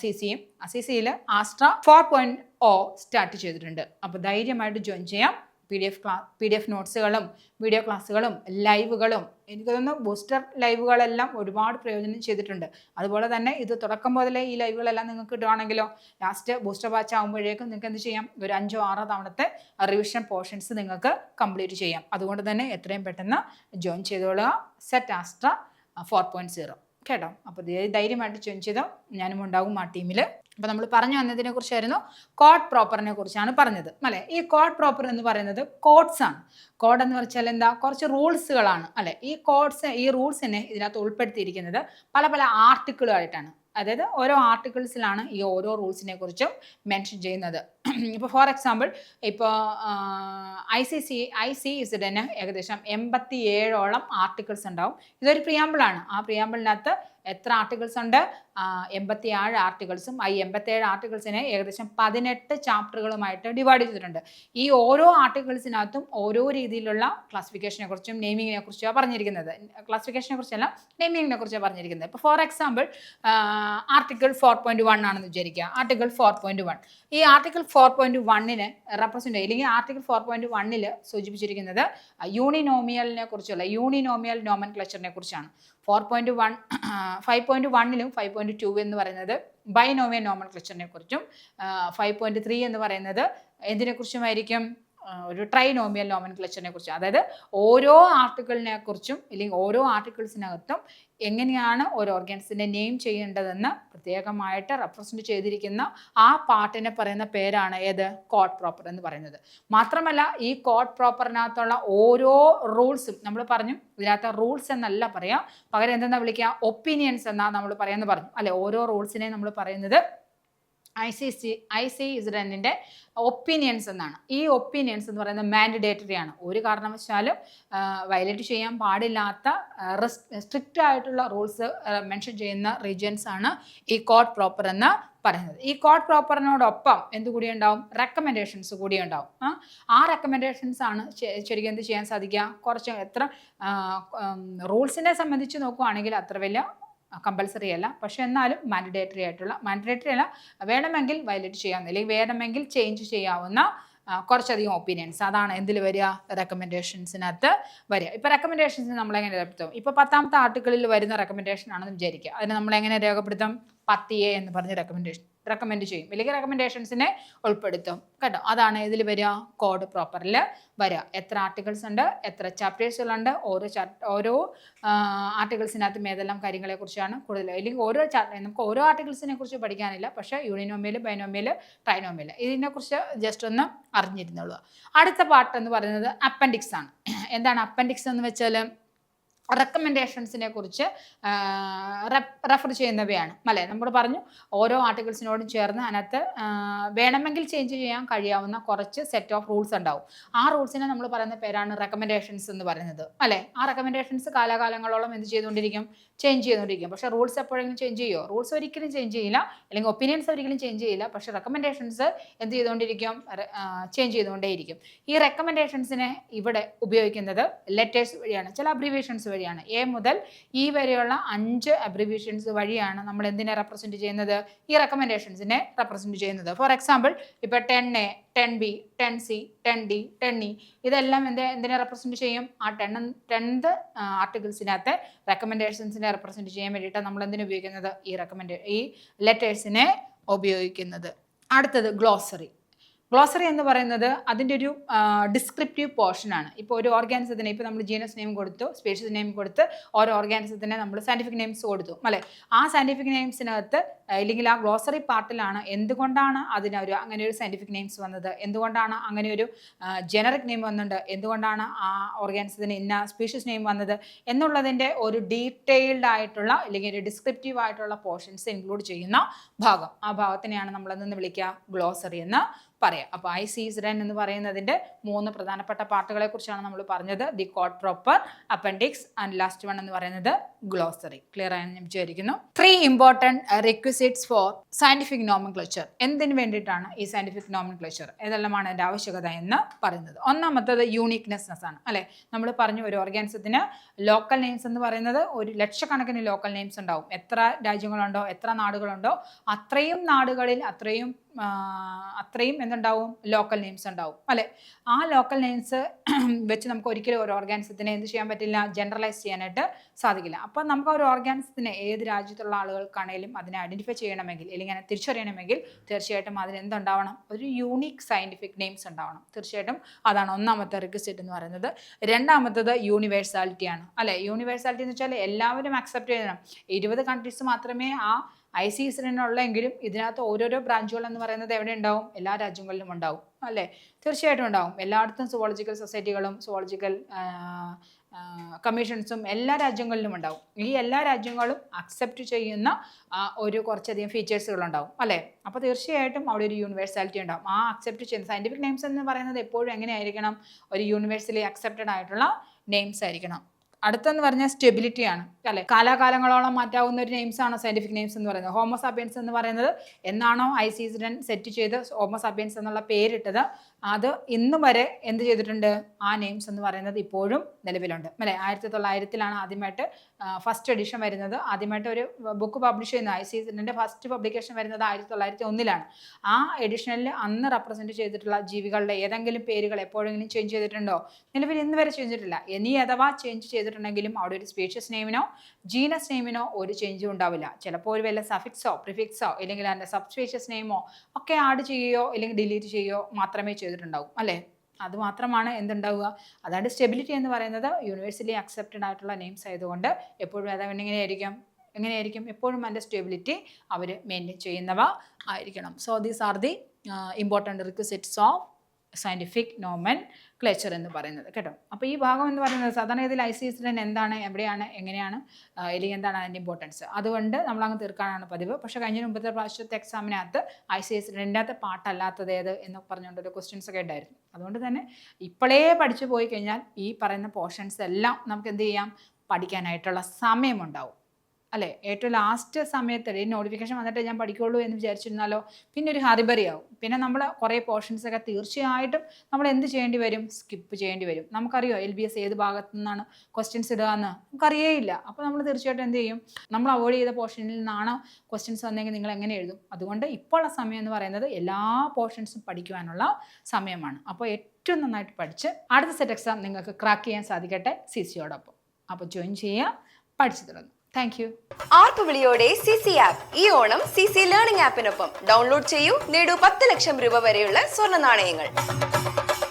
സി സിയും സി സിയിൽ Astra four point o start ചെയ്തിട്ടുണ്ട്. അപ്പോൾ ധൈര്യമായിട്ട് ജോയിൻ ചെയ്യാം. പി ഡി എഫ് ക്ലാ പി ഡി എഫ് നോട്ട്സുകളും വീഡിയോ ക്ലാസ്സുകളും ലൈവുകളും എനിക്ക് തോന്നുന്നു ബൂസ്റ്റർ ലൈവുകളെല്ലാം ഒരുപാട് പ്രയോജനം ചെയ്തിട്ടുണ്ട്. അതുപോലെ തന്നെ ഇത് തുടക്കം മുതലേ ഈ ലൈവുകളെല്ലാം നിങ്ങൾക്ക് കിട്ടുവാണെങ്കിലോ ലാസ്റ്റ് ബൂസ്റ്റർ ബാച്ച് ആകുമ്പോഴേക്കും നിങ്ങൾക്ക് എന്ത് ചെയ്യാം? ഒരു അഞ്ചോ ആറോ തവണത്തെ റിവിഷൻ പോർഷൻസ് നിങ്ങൾക്ക് കംപ്ലീറ്റ് ചെയ്യാം. അതുകൊണ്ട് തന്നെ എത്രയും പെട്ടെന്ന് join ചെയ്തോളുക. Set Astra four point zero കേട്ടോ. അപ്പോൾ ധൈര്യമായിട്ട് ചോദിച്ചതോ ഞാനും ഉണ്ടാകും ആ ടീമിൽ അപ്പോൾ നമ്മൾ പറഞ്ഞു വന്നതിനെ കുറിച്ചായിരുന്നു കോഡ് പ്രോപ്പറിനെ കുറിച്ചാണ് പറഞ്ഞത്. അല്ലെ? ഈ കോഡ് പ്രോപ്പർ എന്ന് പറയുന്നത് കോഡ്സ് ആണ്. കോഡ് എന്ന് വെച്ചാൽ എന്താ? കുറച്ച് റൂൾസുകളാണ് അല്ലെ? ഈ കോഡ്സ് ഈ റൂൾസിനെ ഇതിനകത്ത് ഉൾപ്പെടുത്തിയിരിക്കുന്നത് പല പല ആർട്ടിക്കിളുമായിട്ടാണ് അതായത് ഓരോ ആർട്ടിക്കിൾസിലാണ് ഈ ഓരോ റൂൾസിനെ കുറിച്ചും മെൻഷൻ ചെയ്യുന്നത്. ഇപ്പോൾ ഫോർ എക്സാമ്പിൾ ഇപ്പോൾ I C C I C ഇസിഡിന് ഏകദേശം എൺപത്തി ഏഴോളം ആർട്ടിക്കിൾസ് ഉണ്ടാവും. ഇതൊരു പ്രിയാമ്പിളാണ് ആ പ്രിയാമ്പിളിനകത്ത് എത്ര ആർട്ടിക്കിൾസ് ഉണ്ട്? എൺപത്തി ഏഴ് ആർട്ടിക്കിൾസും ഈ എൺപത്തേഴ് ആർട്ടിക്കിൾസിനെ ഏകദേശം പതിനെട്ട് ചാപ്റ്ററുകളുമായിട്ട് ഡിവൈഡ് ചെയ്തിട്ടുണ്ട്. ഈ ഓരോ ആർട്ടിക്കിൾസിനകത്തും ഓരോ രീതിയിലുള്ള ക്ലാസിഫിക്കേഷനെ കുറിച്ചും നെയിമിങ്ങിനെ കുറിച്ചാണ് പറഞ്ഞിരിക്കുന്നത്. ക്ലാസിഫിക്കേഷനെ കുറിച്ചല്ല നെയിമിങ്ങിനെ കുറിച്ചാണ് പറഞ്ഞിരിക്കുന്നത്. ഇപ്പോൾ for example article four point one ആണെന്ന് വിചാരിക്കുക. ആർട്ടിക്കിൾ ഫോർ പോയിന്റ് വൺ ഈ ആർട്ടിക്കിൾ ഫോർ പോയിന്റ് വണ്ണിന് റെപ്രസെന്റ് അല്ലെങ്കിൽ ആർട്ടിക്കിൾ ഫോർ പോയിന്റ് വണ്ണിൽ സൂചിപ്പിച്ചിരിക്കുന്നത് യൂണിനോമിയലിനെ കുറിച്ചുള്ള യൂണിനോമിയൽ നോമൻ ക്ലച്ചറിനെ കുറിച്ചാണ്. Four point one five point വണ്ണിലും five point two എന്ന് പറയുന്നത് ബൈനോമിയൽ നോമൻ ക്ലച്ചറിനെ കുറിച്ചും ഫൈവ് പോയിന്റ് ത്രീ എന്ന് പറയുന്നത് എന്തിനെക്കുറിച്ചുമായിരിക്കും ഒരു ട്രൈനോമിയൽ നോമൻ ക്ലച്ചറിനെ കുറിച്ച് അതായത് ഓരോ ആർട്ടിക്കിളിനെ കുറിച്ചും അല്ലെങ്കിൽ ഓരോ ആർട്ടിക്കിൾസിനകത്തും എങ്ങനെയാണ് ഒരു ഓർഗൻസിനെ നെയിം ചെയ്യേണ്ടതെന്ന് പ്രത്യേകമായിട്ട് റെപ്രസെന്റ് ചെയ്തിരിക്കുന്ന ആ പാർട്ടിനെ പറയുന്ന പേരാണ് ഏത്? കോഡ് പ്രോപ്പർ എന്ന് പറയുന്നത്. മാത്രമല്ല ഈ കോഡ് പ്രോപ്പറിനകത്തുള്ള ഓരോ റൂൾസും നമ്മൾ പറഞ്ഞു. ഇതിനകത്ത് റൂൾസ് എന്നല്ല പറയാം. പകരം എന്തെന്നാ വിളിക്കുക? ഒപ്പീനിയൻസ് എന്നാ നമ്മൾ പറയാമെന്ന് പറഞ്ഞു. അല്ലെ? ഓരോ റൂൾസിനെ നമ്മൾ പറയുന്നത് I C C I C ഇസിഡന്റിന്റെ opinions എന്നാണ്. ഈ ഒപ്പീനിയൻസ് എന്ന് പറയുന്നത് മാൻഡേറ്ററി ആണ്. ഒരു കാരണവശാലും വയലേറ്റ് ചെയ്യാൻ പാടില്ലാത്ത സ്ട്രിക്റ്റ് ആയിട്ടുള്ള റൂൾസ് മെൻഷൻ ചെയ്യുന്ന റീജിയൻസ് ആണ് ഈ കോഡ് പ്രോപ്പർ എന്ന് പറയുന്നത്. ഈ കോഡ് പ്രോപ്പറിനോടൊപ്പം എന്ത് കൂടി ഉണ്ടാവും? റെക്കമെൻഡേഷൻസ് കൂടി ഉണ്ടാവും. ആ? റെക്കമെൻഡേഷൻസ് ആണ് ശരിക്കും എന്ത് ചെയ്യാൻ സാധിക്കുക? കുറച്ച് എത്ര റൂൾസിനെ സംബന്ധിച്ച് നോക്കുവാണെങ്കിൽ അത്ര വലിയ കമ്പൽസറി അല്ല. പക്ഷെ എന്നാലും മാൻഡേറ്ററി ആയിട്ടുള്ള മാൻഡേറ്ററി അല്ല. വേണമെങ്കിൽ വയലേറ്റ് ചെയ്യാവുന്ന അല്ലെങ്കിൽ വേണമെങ്കിൽ ചേഞ്ച് ചെയ്യാവുന്ന കുറച്ചധികം ഒപ്പീനിയൻസ് അതാണ് എന്തിൽ വരിക? റെക്കമെൻഡേഷൻസിനകത്ത് വരിക. ഇപ്പോൾ റെക്കമെൻഡേഷൻസ് നമ്മൾ എങ്ങനെ രേഖപ്പെടുത്തും? ഇപ്പോൾ പത്താമത്തെ ആർട്ടിക്കിളിൽ വരുന്ന റെക്കമെൻഡേഷൻ ആണെന്ന് വിചാരിക്കുക. അതിന് നമ്മൾ എങ്ങനെ രേഖപ്പെടുത്തും? പത്തിയെ എന്ന് പറഞ്ഞ് റെക്കമെൻഡേഷൻ റെക്കമെൻഡ് ചെയ്യും. വലിയ റെക്കമെൻഡേഷൻസിനെ ഉൾപ്പെടുത്തും. കേട്ടോ? അതാണ് ഇതിൽ വരിക കോഡ് പ്രോപ്പറിൽ വരിക. എത്ര ആർട്ടിക്കിൾസ് ഉണ്ട് എത്ര ചാപ്റ്റേഴ്സുകളുണ്ട് ഓരോ ഓരോ ആർട്ടിക്കിൾസിനകത്തും ഏതെല്ലാം കാര്യങ്ങളെക്കുറിച്ചാണ് കൂടുതൽ. അല്ലെങ്കിൽ ഓരോ ചാപ്റ്റർ നമുക്ക് ഓരോ ആർട്ടിക്കിൾസിനെ കുറിച്ച് പഠിക്കാനില്ല പക്ഷേ യൂണിനോമിയൽ ബൈനോമിയൽ ട്രൈനോമിയൽ ഇതിനെക്കുറിച്ച് ജസ്റ്റ് ഒന്ന് അറിഞ്ഞിരുന്നുള്ളൂ. അടുത്ത പാർട്ട് എന്ന് പറയുന്നത് അപ്പൻഡിക്സ് ആണ്. എന്താണ് അപ്പൻഡിക്സ് എന്ന് വെച്ചാൽ റെക്കമെൻഡേഷൻസിനെ കുറിച്ച് റെഫർ ചെയ്യുന്നവയാണ്. അല്ലേ? നമ്മൾ പറഞ്ഞു ഓരോ ആർട്ടിക്കിൾസിനോടും ചേർന്ന് അതിനകത്ത് വേണമെങ്കിൽ ചേഞ്ച് ചെയ്യാൻ കഴിയാവുന്ന കുറച്ച് സെറ്റ് ഓഫ് റൂൾസ് ഉണ്ടാവും. ആ റൂൾസിനെ നമ്മൾ പറയുന്ന പേരാണ് റെക്കമെൻഡേഷൻസ് എന്ന് പറയുന്നത്. അല്ലേ? ആ റെക്കമെൻഡേഷൻസ് കാലാകാലങ്ങളോളം എന്ത് ചെയ്തുകൊണ്ടിരിക്കും? ചേഞ്ച് ചെയ്തുകൊണ്ടിരിക്കും. പക്ഷേ റൂൾസ് എപ്പോഴെങ്കിലും ചേഞ്ച് ചെയ്യുമോ റൂൾസ് ഒരിക്കലും ചേഞ്ച് ചെയ്യില്ല. അല്ലെങ്കിൽ ഒപ്പീനിയൻസ് ഒരിക്കലും ചേഞ്ച് ചെയ്യില്ല. പക്ഷേ റെക്കമെൻഡേഷൻസ് എന്ത് ചെയ്തുകൊണ്ടിരിക്കും? ചേഞ്ച് ചെയ്തുകൊണ്ടേയിരിക്കും. ഈ റെക്കമെൻഡേഷൻസിനെ ഇവിടെ ഉപയോഗിക്കുന്നത് ലെറ്റേഴ്സ് വഴിയാണ്. ചില അബ്രിവേഷൻസ് വഴിയാണ്. എ മുതൽ ഇ വരെയുള്ള അഞ്ച് അബ്രിവിയേഷൻസ് വഴിയാണ് നമ്മൾ എന്തിനെ റെപ്രസെന്റ് ചെയ്യുന്നത്? ഈ റെക്കമെൻഡേഷൻസിനെ റെപ്രസെന്റ് ചെയ്യുന്നത്. ഫോർ എക്സാമ്പിൾ ഇപ്പോൾ ten A ten B ten C ten D ten E ഇതെല്ലാം എന്ത് എന്തിനെ റെപ്രസെന്റ് ചെയ്യും? ആ ടെൻ ടെൻത്ത് ആർട്ടിക്കിൾസിനകത്തെ റെക്കമെൻഡേഷൻസിനെ റെപ്രസെന്റ് ചെയ്യാൻ വേണ്ടിയിട്ടാണ് നമ്മൾ എന്തിനു ഉപയോഗിക്കുന്നത്? ഈ റെക്കമെൻഡ് ഈ ലെറ്റേഴ്സിനെ ഉപയോഗിക്കുന്നത്. അടുത്തത് ഗ്ലോസറി ഗ്ലോസറി എന്ന് പറയുന്നത് അതിന്റെ ഒരു ഡിസ്ക്രിപ്റ്റീവ് പോർഷനാണ് ഇപ്പോൾ ഒരു ഓർഗാനിസത്തിനെ ഇപ്പോൾ നമ്മൾ ജീനസ് നെയിം കൊടുത്തു സ്പേഷ്യസ് നെയിം കൊടുത്ത് ഓരോ ഓർഗാനിസത്തിനെ നമ്മൾ സയന്റിഫിക് നെയിംസ് കൊടുത്തു അല്ലേ? ആ സയന്റിഫിക് നെയിംസിനകത്ത് അല്ലെങ്കിൽ ആ ഗ്ലോസറി പാർട്ടിലാണ് എന്തുകൊണ്ടാണ് അതിനൊരു അങ്ങനെ ഒരു സയന്റിഫിക് നെയിംസ് വന്നത്? എന്തുകൊണ്ടാണ് അങ്ങനെ ഒരു ജനറിക് നെയിം വന്നിട്ടുണ്ട് എന്തുകൊണ്ടാണ് ആ ഓർഗാനിസത്തിന് ഇന്ന സ്പീഷ്യസ് നെയിം വന്നത്? എന്നുള്ളതിന്റെ ഒരു ഡീറ്റെയിൽഡ് ആയിട്ടുള്ള അല്ലെങ്കിൽ ഒരു ഡിസ്ക്രിപ്റ്റീവ് ആയിട്ടുള്ള പോർഷൻസ് ഇൻക്ലൂഡ് ചെയ്യുന്ന ഭാഗം. ആ ഭാഗത്തിനെയാണ് നമ്മൾ എന്തെന്ന് വിളിക്കുക ഗ്ലോസറി എന്ന്. പറയാം. അപ്പോൾ ഐ സീസ്ഡൻ എന്ന് പറയുന്നതിന്റെ മൂന്ന് പ്രധാനപ്പെട്ട പാർട്ടുകളെ കുറിച്ചാണ് നമ്മൾ പറഞ്ഞത്. The code proper appendix and last one എന്ന് പറയുന്നത് ഗ്ലോസറി ക്ലിയർ ആയി ഞാൻ വിചാരിക്കുന്നു. Three important requisites for scientific nomenclature എന്തിനു വേണ്ടിയിട്ടാണ് ഈ സയന്റിഫിക് നോമൻ ക്ലച്ചർ ഏതെല്ലാമാണ് അതിന്റെ ആവശ്യകത എന്ന് പറയുന്നത്. ഒന്നാമത്തത് യൂണിക്നെസ്നെസ് ആണ്. അല്ലേ? നമ്മൾ പറഞ്ഞു ഒരു ഓർഗാനിസത്തിന് ലോക്കൽ നെയിംസ് എന്ന് പറയുന്നത് ഒരു ലക്ഷക്കണക്കിന് ലോക്കൽ നെയിംസ് ഉണ്ടാവും. എത്ര രാജ്യങ്ങളുണ്ടോ എത്ര നാടുകളുണ്ടോ അത്രയും നാടുകളിൽ അത്രയും അത്രയും എന്തുണ്ടാവും? ലോക്കൽ നെയിംസ് ഉണ്ടാവും. അല്ലെ? ആ ലോക്കൽ നെയിംസ് വെച്ച് നമുക്ക് ഒരിക്കലും ഒരു ഓർഗാനിസത്തിനെ എന്ത് ചെയ്യാൻ പറ്റില്ല? ജനറലൈസ് ചെയ്യാനായിട്ട് സാധിക്കില്ല. അപ്പോൾ നമുക്ക് ഒരു ഓർഗാനിസത്തിനെ ഏത് രാജ്യത്തുള്ള ആളുകൾക്കാണെങ്കിലും അതിനെ ഐഡന്റിഫൈ ചെയ്യണമെങ്കിൽ അല്ലെങ്കിൽ അതിനെ തിരിച്ചറിയണമെങ്കിൽ തീർച്ചയായിട്ടും അതിന് എന്തുണ്ടാവണം? ഒരു യൂണീക്ക് സയന്റിഫിക് നെയിംസ് ഉണ്ടാവണം. തീർച്ചയായിട്ടും അതാണ് ഒന്നാമത്തെ റിക്വസ്റ്റ് എന്ന് പറയുന്നത്. രണ്ടാമത്തത് യൂണിവേഴ്സാലിറ്റിയാണ് അല്ലെ? യൂണിവേഴ്സാലിറ്റി എന്ന് വെച്ചാൽ എല്ലാവരും അക്സെപ്റ്റ് ചെയ്യണം. ഇരുപത് കൺട്രീസ് മാത്രമേ ആ ഐ സി ഉള്ളെങ്കിലും ഇതിനകത്ത് ഓരോരോ ബ്രാഞ്ചുകൾ എന്ന് പറയുന്നത് എവിടെ ഉണ്ടാവും എല്ലാ രാജ്യങ്ങളിലും ഉണ്ടാവും അല്ലേ? തീർച്ചയായിട്ടും ഉണ്ടാവും. എല്ലായിടത്തും സുവോളജിക്കൽ സൊസൈറ്റികളും സുവോളജിക്കൽ കമ്മീഷൻസും എല്ലാ രാജ്യങ്ങളിലും ഉണ്ടാവും. ഈ എല്ലാ രാജ്യങ്ങളും അക്സെപ്റ്റ് ചെയ്യുന്ന ഒരു കുറച്ചധികം ഫീച്ചേഴ്സുകൾ ഉണ്ടാവും അല്ലേ? അപ്പോൾ തീർച്ചയായിട്ടും അവിടെ ഒരു യൂണിവേഴ്സാലിറ്റി ഉണ്ടാവും. ആ അക്സെപ്റ്റ് ചെയ്യുന്ന സയന്റിഫിക് നെയിംസ് എന്ന് പറയുന്നത് എപ്പോഴും എങ്ങനെയായിരിക്കണം? ഒരു യൂണിവേഴ്സലി അക്സെപ്റ്റഡ് ആയിട്ടുള്ള നെയിംസ് ആയിരിക്കണം. അടുത്തെന്ന് പറഞ്ഞാൽ സ്റ്റെബിലിറ്റി ആണ്. അല്ലെ? കാലാകാലങ്ങളോളം മാറ്റാവുന്ന ഒരു നെയിംസ് ആണ് സയന്റിഫിക് നെയിംസ് എന്ന് പറയുന്നത്. ഹോമോസാബിയൻസ് എന്ന് പറയുന്നത് എന്നാണോ ഐസിസിഡൻ സെറ്റ് ചെയ്ത് ഹോമോസാബിയൻസ് എന്നുള്ള പേരിട്ടത്? അത് ഇന്നും വരെ എന്ത് ചെയ്തിട്ടുണ്ട്? ആ നെയിംസ് എന്ന് പറയുന്നത് ഇപ്പോഴും നിലവിലുണ്ട്. അല്ലേ? ആയിരത്തി തൊള്ളായിരത്തിലാണ് ആദ്യമായിട്ട് ഫസ്റ്റ് എഡിഷൻ വരുന്നത്. ആദ്യമായിട്ട് ഒരു ബുക്ക് പബ്ലിഷ് ചെയ്യുന്ന ഐ ഐസിസിഡന്റെ ഫസ്റ്റ് പബ്ലിക്കേഷൻ വരുന്നത് ആയിരത്തി തൊള്ളായിരത്തി ഒന്നിലാണ് ആ എഡിഷനിൽ അന്ന് റെപ്രസെന്റ് ചെയ്തിട്ടുള്ള ജീവികളുടെ ഏതെങ്കിലും പേരുകൾ എപ്പോഴെങ്കിലും ചേഞ്ച് ചെയ്തിട്ടുണ്ടോ? നിലവിൽ ഇന്ന് വരെ ചെയ്തിട്ടില്ല. ഇനി അഥവാ ചേഞ്ച് ചെയ്തിട്ടുണ്ടെങ്കിലും അവിടെ ഒരു സ്പീഷ്യസ് നെയിമിനോ ജീനസ് നെയിമിനോ ഒരു ചേഞ്ചും ഉണ്ടാവില്ല. ചിലപ്പോൾ ഒരു വല്ല സഫിക്സോ പ്രിഫിക്സോ അല്ലെങ്കിൽ അതിന്റെ സബ് സ്പീഷ്യസ് നെയിമോ ഒക്കെ ആഡ് ചെയ്യുകയോ അല്ലെങ്കിൽ ഡിലീറ്റ് ചെയ്യുകയോ മാത്രമേ ചെയ്തിട്ടുണ്ടാവും അല്ലേ? അത് മാത്രമാണ് എന്തുണ്ടാവുക. അതായത് സ്റ്റെബിലിറ്റി എന്ന് പറയുന്നത്. യൂണിവേഴ്സിലി അക്സെപ്റ്റഡ് ആയിട്ടുള്ള നെയിംസ് ആയതുകൊണ്ട് എപ്പോഴും അത് എങ്ങനെയായിരിക്കും? എങ്ങനെയായിരിക്കും? എപ്പോഴും അതിന്റെ സ്റ്റെബിലിറ്റി അവർ മെയിന്റെയിൻ ചെയ്യുന്നവ ആയിരിക്കണം. So these are the important requisites of scientific nomenclature എന്ന് പറയുന്നത് കേട്ടോ. അപ്പോൾ ഈ ഭാഗം എന്ന് പറയുന്നത് സാധാരണ ഇതിൽ ഐ സി എസിഡൻ എന്താണ് എവിടെയാണ് എങ്ങനെയാണ് ഇല്ലെങ്കിൽ എന്താണ് അതിന്റെ ഇമ്പോർട്ടൻസ് അതുകൊണ്ട് നമ്മൾ അങ്ങ് തീർക്കാനാണ് പതിവ്. പക്ഷേ കഴിഞ്ഞ മുമ്പത്തെ പ്രാവശ്യത്തെ എക്സാമിനകത്ത് ഐ സി എസ് എസിഡന്റെ അകത്ത് പാട്ടല്ലാത്തത് ഏത് എന്ന് പറഞ്ഞുകൊണ്ടൊരു ക്വസ്റ്റ്യൻസ് ഒക്കെ ഉണ്ടായിരുന്നു. അതുകൊണ്ട് തന്നെ ഇപ്പോഴേ പഠിച്ചു പോയി കഴിഞ്ഞാൽ ഈ പറയുന്ന പോർഷൻസ് എല്ലാം നമുക്ക് എന്ത് ചെയ്യാം? പഠിക്കാനായിട്ടുള്ള സമയമുണ്ടാവും അല്ലേ? ഏറ്റവും ലാസ്റ്റ് സമയത്ത് ഈ നോട്ടിഫിക്കേഷൻ വന്നിട്ട് ഞാൻ പഠിക്കുള്ളൂ എന്ന് വിചാരിച്ചിരുന്നാലോ പിന്നെ ഒരു ഹറിബറി ആവും പിന്നെ നമ്മൾ കുറേ പോർഷൻസ് ഒക്കെ തീർച്ചയായിട്ടും നമ്മൾ എന്ത് ചെയ്യേണ്ടി വരും? സ്കിപ്പ് ചെയ്യേണ്ടി വരും. നമുക്കറിയോ എൽ ബി എസ് ഏത് ഭാഗത്തു നിന്നാണ് ക്വസ്റ്റ്യൻസ് ഇടുക എന്ന്? നമുക്കറിയേയില്ല. അപ്പോൾ നമ്മൾ തീർച്ചയായിട്ടും എന്ത് ചെയ്യും? നമ്മൾ അവോയ്ഡ് ചെയ്ത പോർഷനിൽ നിന്നാണ് ക്വസ്റ്റ്യൻസ് വന്നെങ്കിൽ നിങ്ങൾ എങ്ങനെ എഴുതും? അതുകൊണ്ട് ഇപ്പോഴുള്ള സമയം എന്ന് പറയുന്നത് എല്ലാ പോർഷൻസും പഠിക്കുവാനുള്ള സമയമാണ്. അപ്പോൾ ഏറ്റവും നന്നായിട്ട് പഠിച്ച് അടുത്ത സെറ്റ് എക്സാം നിങ്ങൾക്ക് ക്രാക്ക് ചെയ്യാൻ സാധിക്കട്ടെ സി സിയോടൊപ്പം അപ്പോൾ ജോയിൻ ചെയ്യുക പഠിച്ചു തുടങ്ങും താങ്ക് യു ആർപ്പുവിളിയോടെ സി സി ആപ്പ് ഈ ഓണം സി സി ലേണിംഗ് ആപ്പിനൊപ്പം ഡൗൺലോഡ് ചെയ്യൂ. നേടൂ പത്ത് ലക്ഷം രൂപ വരെയുള്ള സ്വർണ നാണയങ്ങൾ.